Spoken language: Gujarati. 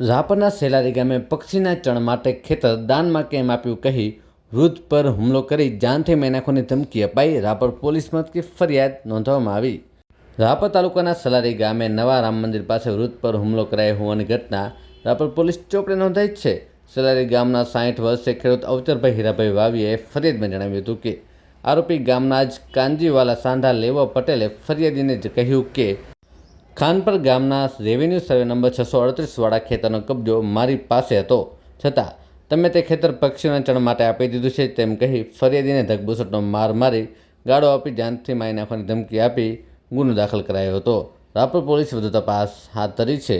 રાપરના સેલારી ગામે પક્ષીના ચણ માટે ખેતર દાનમાં કેમ આપ્યું કહી વૃદ્ધ પર હુમલો કરી જાનથી મેં ધમકી અપાઈ. રાપર પોલીસ મથકે ફરિયાદ નોંધવામાં આવી. રાપર તાલુકાના સલારી ગામે નવા રામ મંદિર પાસે વૃદ્ધ પર હુમલો કરાયો હોવાની ઘટના રાપર પોલીસ ચોપડે નોંધાઈ છે. સલારી ગામના સાઠ વર્ષે ખેડૂત અવચરભાઈ હીરાભાઈ વાવીએ ફરિયાદમાં જણાવ્યું હતું કે, આરોપી ગામના જ કાંજીવાલા સાંઢા લેવા પટેલે ફરિયાદીને જ કહ્યું કે ખાનપર ગામના રેવન્યુ સર્વે નંબર છસો અડત્રીસવાળા ખેતરનો કબજો મારી પાસે હતો. છતાં, તમે તે ખેતર પક્ષીઓના ચણ માટે આપી દીધું છે તેમ કહી ફરિયાદીને ધગબુસટનો માર મારી ગાળો આપી જાનથી મારી નાખવાની ધમકી આપી ગુનો દાખલ કરાયો હતો. રાપર પોલીસ વધુ તપાસ હાથ ધરી છે.